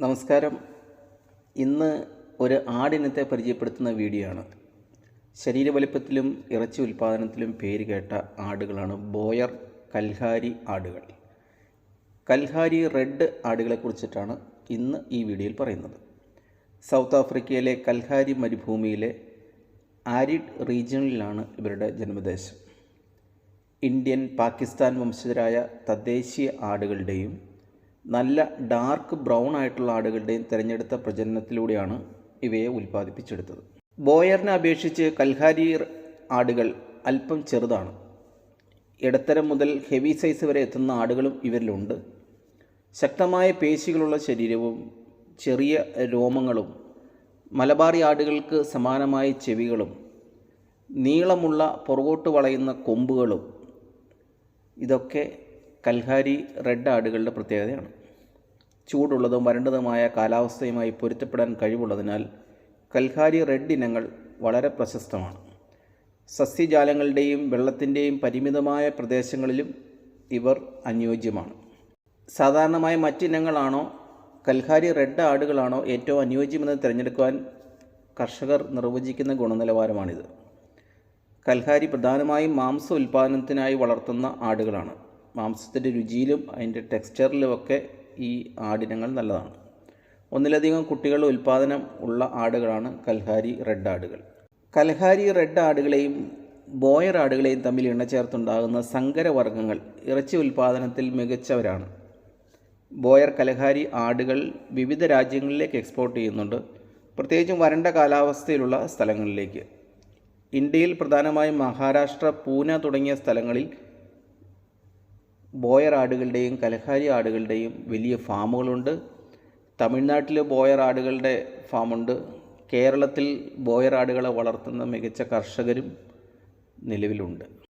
നമസ്കാരം. ഇന്ന് ഒരു ആടിനത്തെ പരിചയപ്പെടുത്തുന്ന വീഡിയോ ആണ് ശരീരവലിപ്പത്തിലും ഇറച്ചി ഉൽപ്പാദനത്തിലും പേര് കേട്ട ആടുകളാണ് ബോയർ കൽഹാരി ആടുകൾ. കൽഹാരി റെഡ് ആടുകളെ കുറിച്ചിട്ടാണ് ഇന്ന് ഈ വീഡിയോയിൽ പറയുന്നത്. സൗത്ത് ആഫ്രിക്കയിലെ കൽഹാരി മരുഭൂമിയിലെ ആരിഡ് റീജിയണിലാണ് ഇവരുടെ ജന്മദേശം. ഇന്ത്യൻ പാകിസ്ഥാൻ വംശജരായ തദ്ദേശീയ ആടുകളുടെയും നല്ല ഡാർക്ക് ബ്രൗൺ ആയിട്ടുള്ള ആടുകളുടെയും തിരഞ്ഞെടുത്ത പ്രജനനത്തിലൂടെയാണ് ഇവയെ ഉൽപ്പാദിപ്പിച്ചെടുത്തത്. ബോയറിനെ അപേക്ഷിച്ച് കൽഹാരി ആടുകൾ അല്പം ചെറുതാണ്. ഇടത്തരം മുതൽ ഹെവി സൈസ് വരെ എത്തുന്ന ആടുകളും ഇവരിലുണ്ട്. ശക്തമായ പേശികളുള്ള ശരീരവും ചെറിയ രോമങ്ങളും മലബാറി ആടുകൾക്ക് സമാനമായ ചെവികളും നീളമുള്ള പുറകോട്ട് വളയുന്ന കൊമ്പുകളും ഇതൊക്കെ കൽഹാരി റെഡ് ആടുകളുടെ പ്രത്യേകതയാണ്. ചൂടുള്ളതും വരണ്ടതുമായ കാലാവസ്ഥയുമായി പൊരുത്തപ്പെടാൻ കഴിവുള്ളതിനാൽ കൽഹാരി റെഡ് ഇനങ്ങൾ വളരെ പ്രശസ്തമാണ്. സസ്യജാലങ്ങളുടെയും വെള്ളത്തിന്റെയും പരിമിതമായ പ്രദേശങ്ങളിലും ഇവർ അനുയോജ്യമാണ്. സാധാരണമായ മറ്റിനങ്ങളാണോ കൽഹാരി റെഡ് ആടുകളാണോ ഏറ്റവും അനുയോജ്യമെന്ന് തിരഞ്ഞെടുക്കുവാൻ കർഷകർ നിർവചിക്കുന്ന ഗുണനിലവാരമാണിത്. കൽഹാരി പ്രധാനമായും മാംസ ഉൽപ്പാദനത്തിനായി വളർത്തുന്ന ആടുകളാണ്. മാംസത്തിന്റെ രുചിയിലും അതിന്റെ ടെക്സ്ചറിലുമൊക്കെ ഈ ആടിനങ്ങൾ നല്ലതാണ്. ഒന്നിലധികം കുട്ടികൾ ഉൽപ്പാദനം ഉള്ള ആടുകളാണ് കൽഹാരി റെഡ് ആടുകൾ. കൽഹാരി റെഡ് ആടുകളെയും ബോയർ ആടുകളെയും തമ്മിൽ ഇണചേർത്തുണ്ടാകുന്ന സങ്കരവർഗങ്ങൾ ഇറച്ചി ഉൽപ്പാദനത്തിൽ മികച്ചവരാണ്. ബോയർ കലഹാരി ആടുകൾ വിവിധ രാജ്യങ്ങളിലേക്ക് എക്സ്പോർട്ട് ചെയ്യുന്നുണ്ട്. പ്രത്യേകിച്ചും വരണ്ട കാലാവസ്ഥയിലുള്ള സ്ഥലങ്ങളിലേക്ക്. ഇന്ത്യയിൽ പ്രധാനമായും മഹാരാഷ്ട്ര പൂന തുടങ്ങിയ സ്ഥലങ്ങളിൽ ബോയർ ആടുകളുടെയും കലഹാരി ആടുകളുടെയും വലിയ ഫാമുകളുണ്ട്. തമിഴ്നാട്ടിൽ ബോയർ ആടുകളുടെ ഫാമുണ്ട്. കേരളത്തിൽ ബോയർ ആടുകളെ വളർത്തുന്ന മികച്ച കർഷകരും നിലവിലുണ്ട്.